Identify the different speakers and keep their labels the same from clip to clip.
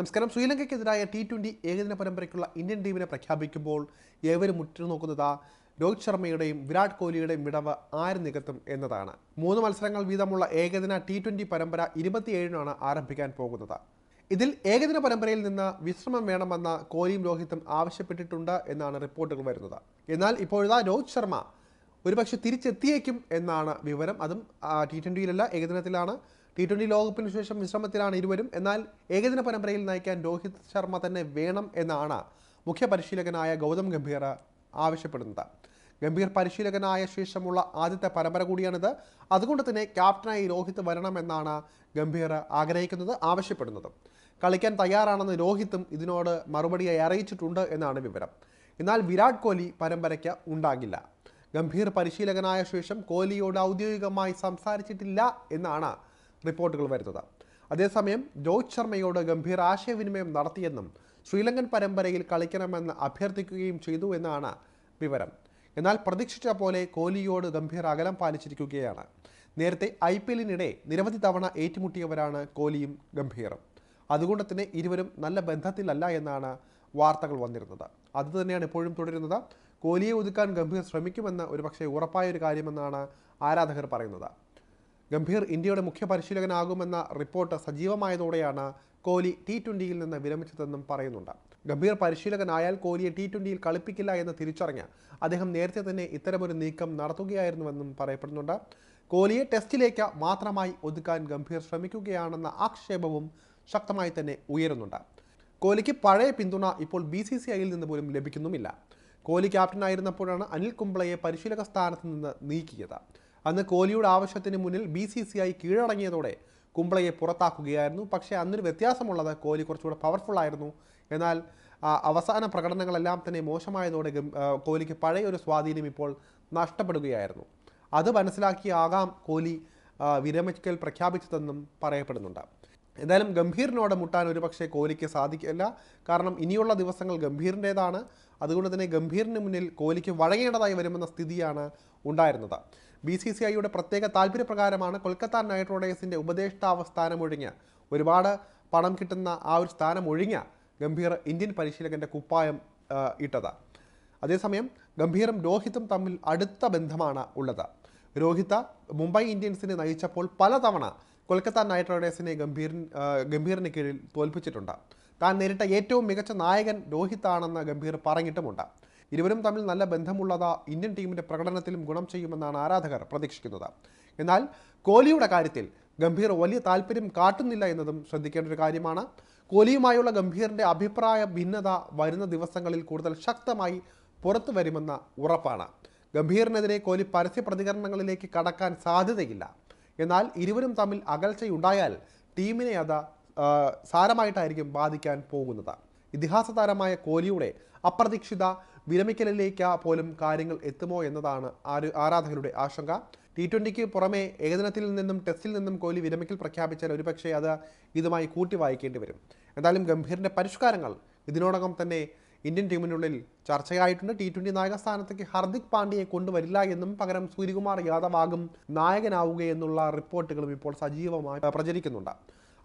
Speaker 1: നമസ്കാരം. ശ്രീലങ്കയ്ക്കെതിരായ T twenty ഏകദിന പരമ്പരയ്ക്കുള്ള Indian ടീമിനെ പ്രഖ്യാപിക്കുമ്പോൾ ഏവരും ഉറ്റുനോക്കുന്നത് രോഹിത് ശർമ്മയുടെയും വിരാട് കോഹ്ലിയുടെയും വിടവ് ആര് നികത്തും എന്നതാണ്. മൂന്ന് മത്സരങ്ങൾ വീതമുള്ള ഏകദിന ടി ട്വന്റി പരമ്പര ഇരുപത്തിയേഴിനാണ് ആരംഭിക്കാൻ പോകുന്നത്. ഇതിൽ ഏകദിന പരമ്പരയിൽ നിന്ന് വിശ്രമം വേണമെന്ന് കോഹ്ലിയും രോഹിത്തും ആവശ്യപ്പെട്ടിട്ടുണ്ട് എന്നാണ് റിപ്പോർട്ടുകൾ വരുന്നത്. എന്നാൽ ഇപ്പോഴത്തെ രോഹിത് ശർമ്മ ഒരുപക്ഷെ തിരിച്ചെത്തിയേക്കും എന്നാണ് വിവരം. അതും ടി ട്വന്റിയിലല്ല ഏകദിനത്തിലാണ്. ടി ട്വന്റി ലോകകപ്പിന് ശേഷം വിശ്രമത്തിലാണ് ഇരുവരും. എന്നാൽ ഏകദിന പരമ്പരയിൽ നയിക്കാൻ രോഹിത് ശർമ്മ തന്നെ വേണം എന്നാണ് മുഖ്യ പരിശീലകനായ ഗൗതം ഗംഭീർ ആവശ്യപ്പെടുന്നത്. ഗംഭീർ പരിശീലകനായ ശേഷമുള്ള ആദ്യത്തെ പരമ്പര കൂടിയാണിത്. അതുകൊണ്ട് തന്നെ ക്യാപ്റ്റനായി രോഹിത് വരണമെന്നാണ് ഗംഭീർ ആഗ്രഹിക്കുന്നത് ആവശ്യപ്പെടുന്നത്. കളിക്കാൻ തയ്യാറാണെന്ന് രോഹിത്തും ഇതിനോട് മറുപടിയായി അറിയിച്ചിട്ടുണ്ട് എന്നാണ് വിവരം. എന്നാൽ വിരാട് കോഹ്ലി പരമ്പരയ്ക്ക് ഉണ്ടാകില്ല. ഗംഭീർ പരിശീലകനായ ശേഷം കോഹ്ലിയോട് ഔദ്യോഗികമായി സംസാരിച്ചിട്ടില്ല എന്നാണ് റിപ്പോർട്ടുകൾ വരുന്നത് അതേസമയം രോഹിത് ശർമ്മയോട് ഗംഭീർ ആശയവിനിമയം നടത്തിയെന്നും ശ്രീലങ്കൻ പരമ്പരയിൽ കളിക്കണമെന്ന് അഭ്യർത്ഥിക്കുകയും ചെയ്തു എന്നാണ് വിവരം. എന്നാൽ പ്രതീക്ഷിച്ച പോലെ കോഹ്ലിയോട് ഗംഭീർ അകലം പാലിച്ചിരിക്കുകയാണ്. നേരത്തെ ഐ പി എല്ലിനിടെ നിരവധി തവണ ഏറ്റുമുട്ടിയവരാണ് കോഹ്ലിയും ഗംഭീറും. അതുകൊണ്ട് തന്നെ ഇരുവരും നല്ല ബന്ധത്തിലല്ല എന്നാണ് വാർത്തകൾ വന്നിരുന്നത്. അതുതന്നെയാണ് ഇപ്പോഴും തുടരുന്നത്. കോഹ്ലിയെ ഒതുക്കാൻ ഗംഭീർ ശ്രമിക്കുമെന്ന് ഒരുപക്ഷെ ഉറപ്പായ ഒരു കാര്യമെന്നാണ് ആരാധകർ പറയുന്നത്. ഗംഭീർ ഇന്ത്യയുടെ മുഖ്യ പരിശീലകനാകുമെന്ന റിപ്പോർട്ട് സജീവമായതോടെയാണ് കോഹ്ലി ടി ട്വന്റിയിൽ നിന്ന് വിരമിച്ചതെന്നും പറയുന്നുണ്ട്. ഗംഭീർ പരിശീലകനായാൽ കോഹ്ലിയെ ടി ട്വന്റിയിൽ കളിപ്പിക്കില്ല എന്ന് തിരിച്ചറിഞ്ഞ് അദ്ദേഹം നേരത്തെ തന്നെ ഇത്തരമൊരു നീക്കം നടത്തുകയായിരുന്നുവെന്നും പറയപ്പെടുന്നുണ്ട്. കോഹ്ലിയെ ടെസ്റ്റിലേക്ക് മാത്രമായി ഒതുക്കാൻ ഗംഭീർ ശ്രമിക്കുകയാണെന്ന ആക്ഷേപവും ശക്തമായി തന്നെ ഉയരുന്നുണ്ട്. കോഹ്ലിക്ക് പഴയ പിന്തുണ ഇപ്പോൾ ബി സി സി ഐയിൽ നിന്ന് പോലും ലഭിക്കുന്നുമില്ല. കോഹ്ലി ക്യാപ്റ്റനായിരുന്നപ്പോഴാണ് അനിൽ കുംബ്ലയെ പരിശീലക സ്ഥാനത്ത് നിന്ന് നീക്കിയത്. അന്ന് കോഹ്ലിയുടെ ആവശ്യത്തിന് മുന്നിൽ ബി സി സി ഐ കീഴടങ്ങിയതോടെ കുംബ്ലയെ പുറത്താക്കുകയായിരുന്നു. പക്ഷേ അന്നൊരു വ്യത്യാസമുള്ളത് കോഹ്ലി കുറച്ചുകൂടെ പവർഫുൾ ആയിരുന്നു. എന്നാൽ അവസാന പ്രകടനങ്ങളെല്ലാം തന്നെ മോശമായതോടെ കോഹ്ലിക്ക് പഴയ ഒരു സ്വാധീനം ഇപ്പോൾ നഷ്ടപ്പെടുകയായിരുന്നു. അത് മനസ്സിലാക്കിയാകാം കോഹ്ലി വിരമിക്കൽ പ്രഖ്യാപിച്ചതെന്നും പറയപ്പെടുന്നുണ്ട്. എന്തായാലും ഗംഭീറിനോട് മുട്ടാൻ ഒരു പക്ഷേ കോഹ്ലിക്ക് സാധിക്കില്ല. കാരണം ഇനിയുള്ള ദിവസങ്ങൾ ഗംഭീറിന്റേതാണ്. അതുകൊണ്ട് തന്നെ ഗംഭീറിന് മുന്നിൽ കോഹ്ലിക്ക് വഴങ്ങേണ്ടതായി വരുമെന്ന സ്ഥിതിയാണ് ഉണ്ടായിരുന്നത്. ബി സി സി ഐയുടെ പ്രത്യേക താല്പര്യപ്രകാരമാണ് കൊൽക്കത്ത നൈറ്റ് റൈഡേഴ്സിന്റെ ഉപദേഷ്ടാവ് സ്ഥാനമൊഴിഞ്ഞ് ഒരുപാട് പണം കിട്ടുന്ന ആ ഒരു സ്ഥാനം ഒഴിഞ്ഞ ഗംഭീർ ഇന്ത്യൻ പരിശീലകന്റെ കുപ്പായം ഇട്ടത്. അതേസമയം ഗംഭീറും രോഹിത്തും തമ്മിൽ അടുത്ത ബന്ധമാണ് ഉള്ളത്. രോഹിത്ത മുംബൈ ഇന്ത്യൻസിനെ നയിച്ചപ്പോൾ പലതവണ കൊൽക്കത്ത നൈറ്റ് റൈഡേഴ്സിനെ ഗംഭീർ ഗംഭീറിന് കീഴിൽ തോൽപ്പിച്ചിട്ടുണ്ട്. താൻ നേരിട്ട ഏറ്റവും മികച്ച നായകൻ രോഹിത്താണെന്ന് ഗംഭീർ പറഞ്ഞിട്ടുമുണ്ട്. ഇരുവരും തമ്മിൽ നല്ല ബന്ധമുള്ളത് ഇന്ത്യൻ ടീമിന്റെ പ്രകടനത്തിലും ഗുണം ചെയ്യുമെന്നാണ് ആരാധകർ പ്രതീക്ഷിക്കുന്നത്. എന്നാൽ കോഹ്ലിയുടെ കാര്യത്തിൽ ഗംഭീർ വലിയ താല്പര്യം കാട്ടുന്നില്ല എന്നതും ശ്രദ്ധിക്കേണ്ട ഒരു കാര്യമാണ്. കോഹ്ലിയുമായുള്ള ഗംഭീറിന്റെ അഭിപ്രായ ഭിന്നത വരുന്ന ദിവസങ്ങളിൽ കൂടുതൽ ശക്തമായി പുറത്തു വരുമെന്ന ഉറപ്പാണ്. ഗംഭീറിനെതിരെ കോഹ്ലി പരസ്യ പ്രതികരണങ്ങളിലേക്ക് കടക്കാൻ സാധ്യതയില്ല. എന്നാൽ ഇരുവരും തമ്മിൽ അകൽച്ചയുണ്ടായാൽ ടീമിനെ അത് സാരമായിട്ടായിരിക്കും ബാധിക്കാൻ പോകുന്നത്. ഇതിഹാസ താരമായ കോഹ്ലിയുടെ അപ്രതീക്ഷിത വിരമിക്കലിലേക്ക് പോലും കാര്യങ്ങൾ എത്തുമോ എന്നതാണ് ആര് ആരാധകരുടെ ആശങ്ക. ടി ട്വന്റിക്ക് പുറമെ ഏകദിനത്തിൽ നിന്നും ടെസ്റ്റിൽ നിന്നും കോഹ്ലി വിരമിക്കൽ പ്രഖ്യാപിച്ചാൽ ഒരുപക്ഷെ അത് ഇതുമായി കൂട്ടി വായിക്കേണ്ടി വരും. എന്തായാലും ഗംഭീറിന്റെ പരിഷ്കാരങ്ങൾ ഇതിനോടകം തന്നെ ഇന്ത്യൻ ടീമിനുള്ളിൽ ചർച്ചയായിട്ടുണ്ട്. ടി ട്വന്റി നായക സ്ഥാനത്തേക്ക് ഹർദിക് പാണ്ഡ്യയെ കൊണ്ടുവരില്ല എന്നും പകരം സൂര്യകുമാർ യാദവ് ആകും നായകനാവുകയെന്നുള്ള റിപ്പോർട്ടുകളും ഇപ്പോൾ സജീവമായി പ്രചരിക്കുന്നുണ്ട്.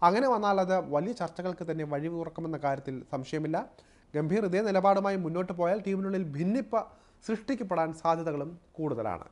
Speaker 1: അങ്ങനെ വന്നാൽ അത് വലിയ ചർച്ചകൾക്ക് തന്നെ വഴി തുറക്കുമെന്ന കാര്യത്തിൽ സംശയമില്ല. ഗംഭീർ ഇതേ നിലപാടുമായി മുന്നോട്ട് പോയാൽ ടീമിനുള്ളിൽ ഭിന്നിപ്പ് സൃഷ്ടിക്കപ്പെടാൻ സാധ്യതകളും കൂടുതലാണ്.